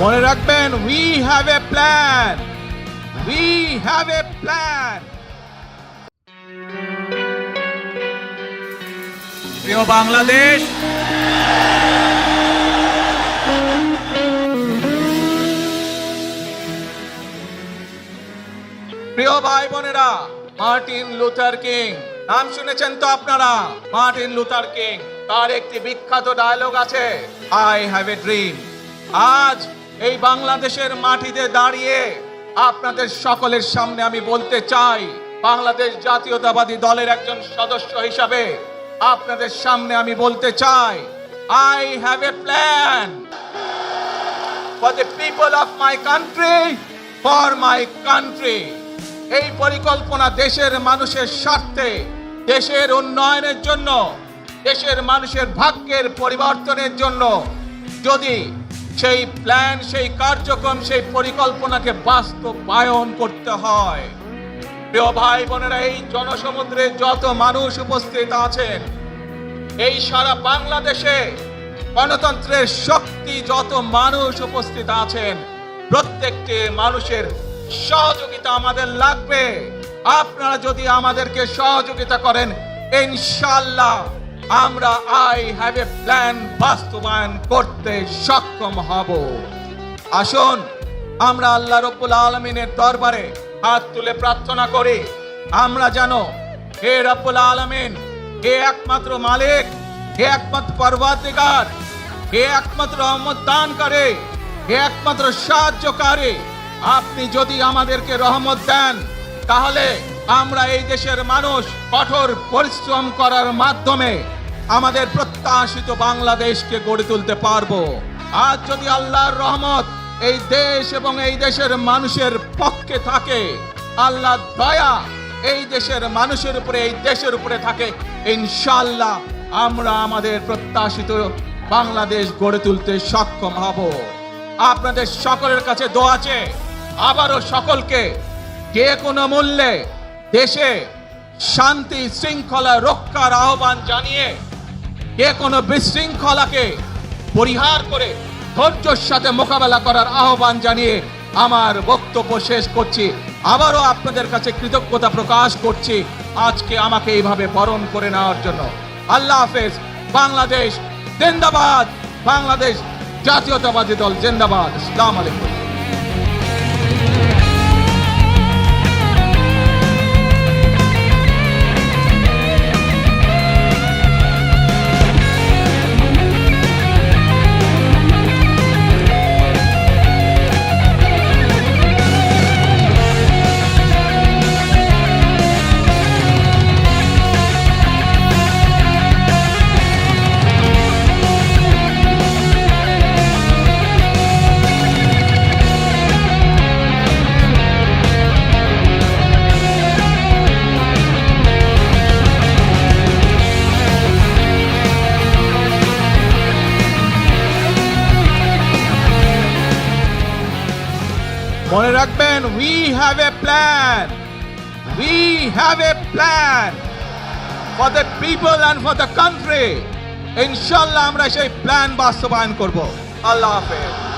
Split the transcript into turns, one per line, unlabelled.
মনে রাখবেন we have a plan we have a plan প্রিয় বাংলাদেশ, প্রিয় ভাই বোনেরা মার্টিন লুথার কিং। নাম শুনেছেন তো আপনারা? Martin Luther King. তার একটি বিখ্যাত ডায়লগ আছে আই হ্যাভ এ ড্রিম আজ এই বাংলাদেশের মাটিতে দাঁড়িয়ে আপনাদের সকলের সামনে আমি বলতে চাই বাংলাদেশ জাতীয়তাবাদী দলের একজন সদস্য হিসাবে আপনাদের সামনে আমি বলতে চাই I have a plan for the people of my country, for my country. এই পরিকল্পনা দেশের মানুষের স্বার্থে দেশের উন্নয়নের জন্য দেশের মানুষের ভাগ্যের পরিবর্তনের জন্য যদি সেই প্ল্যান সেই কার্যক্রম, সেই পরিকল্পনাকে বাস্তবায়ন করতে হয়। প্রিয় ভাই বোনেরা, এই জনসমুদ্রে যত মানুষ উপস্থিত আছেন, এই সারা বাংলাদেশে গণতন্ত্রের শক্তি যত মানুষ উপস্থিত আছেন, প্রত্যেকটি মানুষের সহযোগিতা আমাদের লাগবে। আপনারা যদি আমাদেরকে সহযোগিতা করেন ইনশাল্লাহ আমরা আই হ্যাভ এ প্ল্যান বাস্তবায়ন করতে সক্ষম হব। আসুন, আমরা আল্লাহ রব্বুল আলমিনের দরবারে হাত তুলে প্রার্থনা করি, আমরা জানো হে রব্বুল আলমিন, হে একমাত্র মালিক, হে একমাত্র পর্বতিকার হে একমাত্র রহমত দান করে হে একমাত্র সাহায্যকারী, আপনি যদি আমাদেরকে রহমত দেন, তাহলে আমরা এই দেশের মানুষ কঠোর পরিশ্রম করার মাধ্যমে আমাদের প্রত্যাশিত বাংলাদেশকে গড়ে তুলতে পারব। আজ যদি আল্লাহর রহমত এই দেশ এবং এই দেশের মানুষের পক্ষে থাকে আল্লাহ দয়া এই দেশের মানুষের উপরে, এই দেশের উপরে থাকে ইনশাল্লাহ আমরা আমাদের প্রত্যাশিত বাংলাদেশ গড়ে তুলতে সক্ষম হব। আপনাদের সকলের কাছে দোয়া আছে, আবারও সকলকে যে কোনো মূল্যে দেশে শান্তি, শৃঙ্খলা রক্ষার আহ্বান জানিয়ে যে কোনো বিশৃঙ্খলাকে পরিহার করে ধৈর্যের সাথে মোকাবেলা করার আহ্বান জানিয়ে আমার বক্তব্য শেষ করছি। আবারও আপনাদের কাছে কৃতজ্ঞতা প্রকাশ করছি আজকে আমাকে এইভাবে বরণ করে নেওয়ার জন্য। আল্লাহ হাফেজ। বাংলাদেশ জিন্দাবাদ। বাংলাদেশ জাতীয়তাবাদী দল জিন্দাবাদ। আসসালামু আলাইকুম। মনে রাখবেন we have a plan we have a plan for the people and for the country ইনশাল্লাহ আমরা সেই প্ল্যান বাস্তবায়ন করব। আল্লাহ হাফেজ।